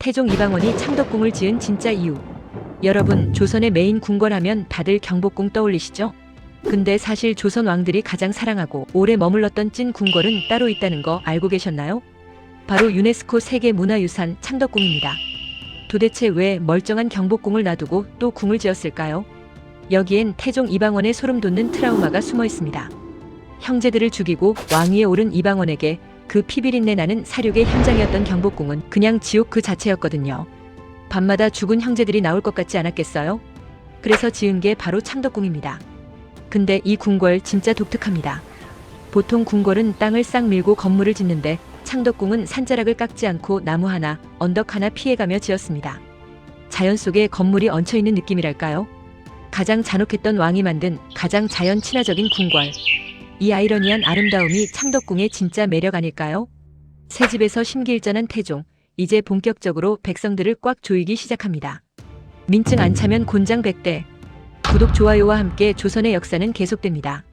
태종 이방원이 창덕궁을 지은 진짜 이유. 여러분, 조선의 메인 궁궐하면 다들 경복궁 떠올리시죠? 근데 사실 조선 왕들이 가장 사랑하고 오래 머물렀던 찐 궁궐은 따로 있다는 거 알고 계셨나요? 바로 유네스코 세계 문화유산 창덕궁입니다. 도대체 왜 멀쩡한 경복궁을 놔두고 또 궁을 지었을까요? 여기엔 태종 이방원의 소름 돋는 트라우마가 숨어 있습니다. 형제들을 죽이고 왕위에 오른 이방원에게 그 피비린내 나는 사륙의 현장이었던 경복궁은 그냥 지옥 그 자체였거든요. 밤마다 죽은 형제들이 나올 것 같지 않았겠어요? 그래서 지은 게 바로 창덕궁입니다. 근데 이 궁궐 진짜 독특합니다. 보통 궁궐은 땅을 싹 밀고 건물을 짓는데 창덕궁은 산자락을 깎지 않고 나무 하나, 언덕 하나 피해가며 지었습니다. 자연 속에 건물이 얹혀 있는 느낌이랄까요? 가장 잔혹했던 왕이 만든 가장 자연 친화적인 궁궐. 이 아이러니한 아름다움이 창덕궁의 진짜 매력 아닐까요? 새 집에서 심기일전한 태종, 이제 본격적으로 백성들을 꽉 조이기 시작합니다. 민증 안 차면 곤장 100대. 구독, 좋아요와 함께 조선의 역사는 계속됩니다.